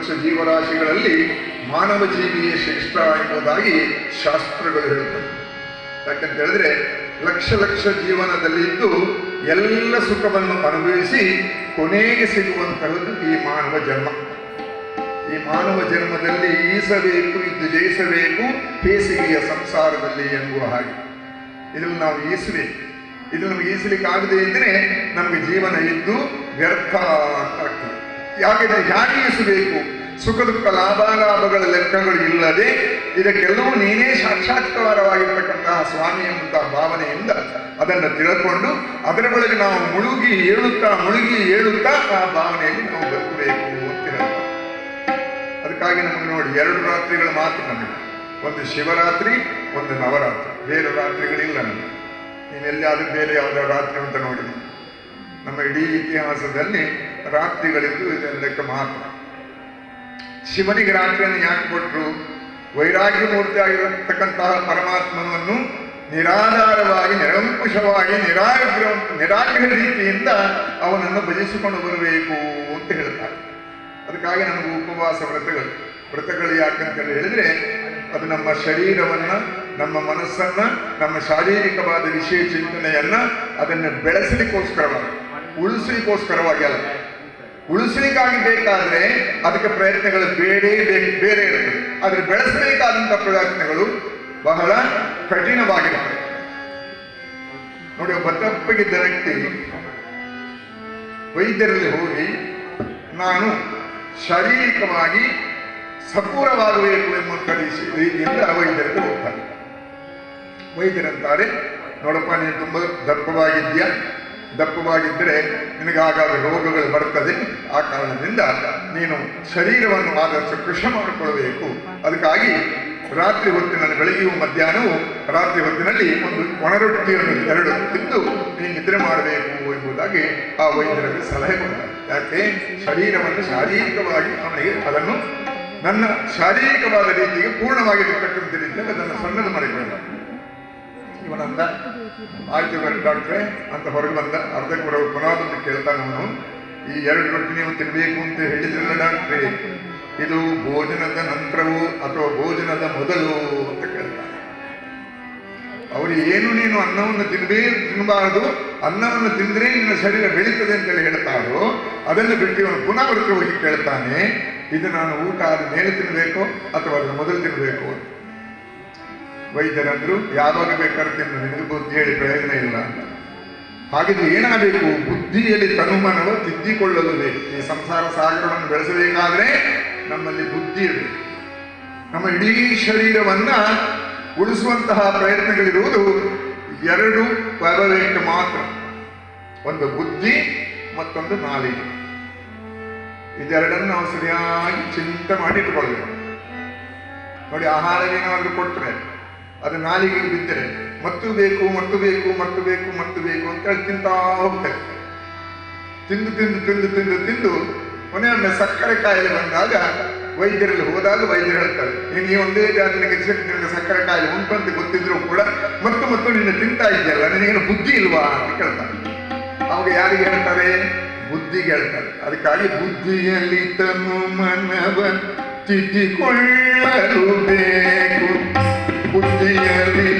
ಲಕ್ಷ ಜೀವರಾಶಿಗಳಲ್ಲಿ ಮಾನವ ಜೀವಿಯೇ ಶ್ರೇಷ್ಠ ಎಂಬುದಾಗಿ ಶಾಸ್ತ್ರಗಳು ಹೇಳುತ್ತವೆ. ಯಾಕಂತ ಹೇಳಿದ್ರೆ ಲಕ್ಷ ಲಕ್ಷ ಜೀವನದಲ್ಲಿದ್ದು ಎಲ್ಲ ಸುಖವನ್ನು ಅನುಭವಿಸಿ ಕೊನೆಗೆ ಸಿಗುವಂತಹದ್ದು ಈ ಮಾನವ ಜನ್ಮ. ಈ ಮಾನವ ಜನ್ಮದಲ್ಲಿ ಈಸಬೇಕು, ಇದ್ದು ಜಯಿಸಬೇಕು, ಬೇಸಿಗೆಯ ಸಂಸಾರದಲ್ಲಿ ಎಂಬುವ ಹಾಗೆ. ಇದನ್ನು ನಾವು ಈಸಬೇಕು ಇದು ನಮಗೆ ಈಸಲಿಕ್ಕಾಗದೆ ಇದ್ದರೆ ನಮಗೆ ಜೀವನ ಇದ್ದು ವ್ಯರ್ಥ ಅಂತ ಆಗ್ತದೆ. ಯಾಕೆಂದ್ರೆ ಯಾಗಿಸಬೇಕು ಸುಖ, ದುಃಖ ಲಾಭಾಲಾಭಗಳ ಲೆಕ್ಕಗಳು ಇಲ್ಲದೆ ಇದಕ್ಕೆಲ್ಲವೂ ನೀನೇ ಸಾಕ್ಷಾತ್ಕಾರವಾಗಿರ್ತಕ್ಕಂತಹ ಸ್ವಾಮಿ ಎಂಬಂತಹ ಭಾವನೆಯಿಂದ ಅದನ್ನು ತಿಳ್ಕೊಂಡು ಅದರ ಒಳಗೆ ನಾವು ಮುಳುಗಿ ಏಳುತ್ತಾ ಮುಳುಗಿ ಏಳುತ್ತಾ ಆ ಭಾವನೆಯಲ್ಲಿ ನಾವು ಬದುಕಬೇಕು ಅಂತ ಹೇಳ್ತಾರೆ ಅದಕ್ಕಾಗಿ ನಮಗೆ ನೋಡಿ, ಎರಡು ರಾತ್ರಿಗಳು ಮಾತ್ರ ನಮಗೆ. ಒಂದು ಶಿವರಾತ್ರಿ, ಒಂದು ನವರಾತ್ರಿ. ಬೇರೆ ರಾತ್ರಿಗಳಿಲ್ಲ ನಮಗೆ. ನೀವೆಲ್ಲಾದ್ರೂ ಬೇರೆ ಯಾವುದೋ ರಾತ್ರಿ ಅಂತ ನೋಡಿ. ನಮ್ಮ ಇಡೀ ಇತಿಹಾಸದಲ್ಲಿ ರಾತ್ರಿಗಳಿದ್ದು ಇದರ ಲೆಕ್ಕ ಮಾತ್ರ. ಶಿವನಿಗೆ ರಾತ್ರಿಯನ್ನು ಯಾಕೆ ಕೊಟ್ಟರು ವೈರಾಗ್ಯ ಮೂರ್ತಿ ಆಗಿರತಕ್ಕಂತಹ ಪರಮಾತ್ಮನನ್ನು ನಿರಾಧಾರವಾಗಿ, ನಿರಂಕುಶವಾಗಿ, ನಿರಾಗ್ರ, ನಿರಾಗ್ರಹ ರೀತಿಯಿಂದ ಅವನನ್ನು ಭಜಿಸಿಕೊಂಡು ಬರಬೇಕು ಅಂತ ಹೇಳ್ತಾರೆ. ಅದಕ್ಕಾಗಿ ನಮಗೆ ಉಪವಾಸ ವ್ರತಗಳು. ವ್ರತಗಳು ಯಾಕಂತ ಹೇಳಿದ್ರೆ, ಅದು ನಮ್ಮ ಶರೀರವನ್ನ, ನಮ್ಮ ಮನಸ್ಸನ್ನ, ನಮ್ಮ ಶಾರೀರಿಕವಾದ ವಿಷಯ ಚಿಂತನೆಯನ್ನ ಅದನ್ನು ಬೆಳೆಸಲಿಕ್ಕೋಸ್ಕರವಾಗಿ ಉಳಿಸಲಿಕ್ಕೋಸ್ಕರವಾಗಿ ಅಲ್ಲ. ಉಳಿಸಲಿಕ್ಕಾಗಿ ಬೇಕಾದ್ರೆ ಅದಕ್ಕೆ ಪ್ರಯತ್ನಗಳು ಬೇರೆ ಬೇರೆ ಇರ್ತದೆ ಆದ್ರೆ ಬೆಳೆಸಬೇಕಾದಂಥ ಪ್ರಯತ್ನಗಳು ಬಹಳ ಕಠಿಣವಾಗಿರುತ್ತೆ ನೋಡಿ, ಒಬ್ಬ ತಪ್ಪಿಗಿದ್ದ ವ್ಯಕ್ತಿ ವೈದ್ಯರಲ್ಲಿ ಹೋಗಿ ನಾನು ಶಾರೀರಿಕವಾಗಿ ಸಪೂರವಾಗಬೇಕು ಎಂಬ ಕಲಿಸಿ ರೀತಿಯಿಂದ ವೈದ್ಯರಿಗೆ ಹೋಗ್ತಾನೆ. ವೈದ್ಯರಂತಾರೆ, ನೋಡಪ್ಪ, ನೀನು ತುಂಬ ದಪ್ಪವಾಗಿದ್ಯಾ ದಪ್ಪವಾಗಿದ್ದರೆ ನಿನಗಾಗಾದ ರೋಗಗಳು ಬರ್ತದೆ. ಆ ಕಾರಣದಿಂದ ನೀನು ಶರೀರವನ್ನು ಆದಷ್ಟು ಕೃಷಿ ಮಾಡಿಕೊಳ್ಳಬೇಕು. ಅದಕ್ಕಾಗಿ ರಾತ್ರಿ ಹೊತ್ತಿನಲ್ಲಿ ಬೆಳಗ್ಗೆಯೂ ಮಧ್ಯಾಹ್ನವು ರಾತ್ರಿ ಹೊತ್ತಿನಲ್ಲಿ ಒಂದು ಒಣರೊಟ್ಟಿಯನ್ನು ಎರಡು ತಿಂದು ನೀನು ನಿದ್ರೆ ಮಾಡಬೇಕು ಎಂಬುದಾಗಿ ಆ ವೈದ್ಯರಲ್ಲಿ ಸಲಹೆ ಕೊಟ್ಟ. ಯಾಕೆ? ಶರೀರವನ್ನು ಶಾರೀರಿಕವಾಗಿ ಅವನಿಗೆ ಅದನ್ನು ನನ್ನ ಶಾರೀರಿಕವಾದ ರೀತಿಗೆ ಪೂರ್ಣವಾಗಿರತಕ್ಕಂಥ ರೀತಿಯಲ್ಲಿ ಅದನ್ನು ಸಣ್ಣದು ಮಾಡಿಕೊಳ್ಳ. ಇವನಂದ ಆಯ್ತು ಡಾಕ್ಟ್ರೆ, ಅಂತ ಹೊರಗೆ ಬಂದ ಅರ್ಧಕ್ಕೆ ಬರೋ ಪುನಃ ಬಂದು ಕೇಳ್ತಾನೆ ಅವನು. ಈ ಎರಡು ರೊಟ್ಟಿ ನೀವು ತಿನ್ನಬೇಕು ಅಂತ ಹೇಳಿದ್ರಲ್ಲ ಡಾಕ್ಟ್ರೆ. ಇದು ಭೋಜನದ ನಂತರವೋ ಅಥವಾ ಭೋಜನದ ಮೊದಲು ಅಂತ ಕೇಳ್ತಾನೆ. ಅವರು ಏನು ನೀನು ಅನ್ನವನ್ನು ತಿನ್ನಬೇ ತಿನ್ನಬಾರದು ಅನ್ನವನ್ನು ತಿಂದ್ರೆ ನಿನ್ನ ಶರೀರ ಬೆಳೀತದೆ ಅಂತೇಳಿ ಹೇಳ್ತಾರೋ, ಅದನ್ನು ಬಿಟ್ಟು ಇವನು ಪುನಃ ಹೋಗಿ ಕೇಳ್ತಾನೆ, ಇದು ನಾನು ಊಟ ಆದ ಮೇಲೆ ತಿನ್ನಬೇಕು ಅಥವಾ ಅದನ್ನು ಮೊದಲು ತಿನ್ನಬೇಕು ವೈದ್ಯರಂದ್ರು ಯಾವಾಗ ಬೇಕಾದ್ರೆ ತಿನ್ನು. ನಿನಗೆ ಬುದ್ಧಿ ಹೇಳಿ ಪ್ರಯೋಜನ ಇಲ್ಲ. ಹಾಗಿದ್ರೆ ಏನಾಗಬೇಕು? ಬುದ್ಧಿಯಲ್ಲಿ ತನುಮನವ ತಿದ್ದಿಕೊಳ್ಳಲು ಬೇಕು. ಈ ಸಂಸಾರ ಸಾಗರವನ್ನು ಬೆಳೆಸಬೇಕಾದ್ರೆ ನಮ್ಮಲ್ಲಿ ಬುದ್ಧಿ ಇರಬೇಕು ನಮ್ಮ ಇಡೀ ಶರೀರವನ್ನ ಉಳಿಸುವಂತಹ ಪ್ರಯತ್ನಗಳಿರುವುದು ಎರಡು ಪರವೇಟ್ ಮಾತ್ರ. ಒಂದು ಬುದ್ಧಿ, ಮತ್ತೊಂದು ನಾಲಿಗೆ. ಇದೆರಡನ್ನು ನಾವು ಸರಿಯಾಗಿ ಚಿಂತೆ ಮಾಡಿ ಇಟ್ಕೊಳ್ಬೇಕು ನೋಡಿ ಏನಾದರೂ ಕೊಟ್ಟರೆ ಅದು ನಾಲಿಗೆ ಬಿದ್ದರೆ ಮತ್ತು ಬೇಕು ಮತ್ತು ಬೇಕು ಮತ್ತು ಬೇಕು ಮತ್ತು ಬೇಕು ಅಂತ ಹೇಳಿ ತಿಂತಾ ಹೋಗ್ತಾರೆ. ತಿಂದು ತಿಂದು ತಿಂದು ತಿಂದು ತಿಂದು ಕೊನೆಯೊಮ್ಮೆ ಸಕ್ಕರೆ ಕಾಯಿಲೆ ಬಂದಾಗ ವೈದ್ಯರಲ್ಲಿ ಹೋದಾಗ ವೈದ್ಯರು ಹೇಳ್ತಾರೆ, ನೀನು ಒಂದೇ ಜಾತಿ ನಿನಗೆ ಸಕ್ಕರೆ ಕಾಯಿಲೆ ಉಂಟು ಅಂತ ಗೊತ್ತಿದ್ರು ಕೂಡ ಮತ್ತು ಮತ್ತು ನಿನ್ನ ತಿಂತಾ ಇದೆಯಲ್ಲ ನಿನಗೇನು ಬುದ್ಧಿ ಇಲ್ವಾ ಅಂತ ಕೇಳ್ತಾರೆ. ಅವಾಗ ಯಾರಿಗೆ ಹೇಳ್ತಾರೆ? ಬುದ್ಧಿಗೆ ಹೇಳ್ತಾರೆ. ಅದಕ್ಕಾಗಿ ಬುದ್ಧಿಯಲ್ಲಿ ತನ್ನ ಮನವ ತಿದ್ದಿಕೊಳ್ಳಲು ಬೇಕು. ಬುದ್ಧಿಯಲ್ಲಿ ತನು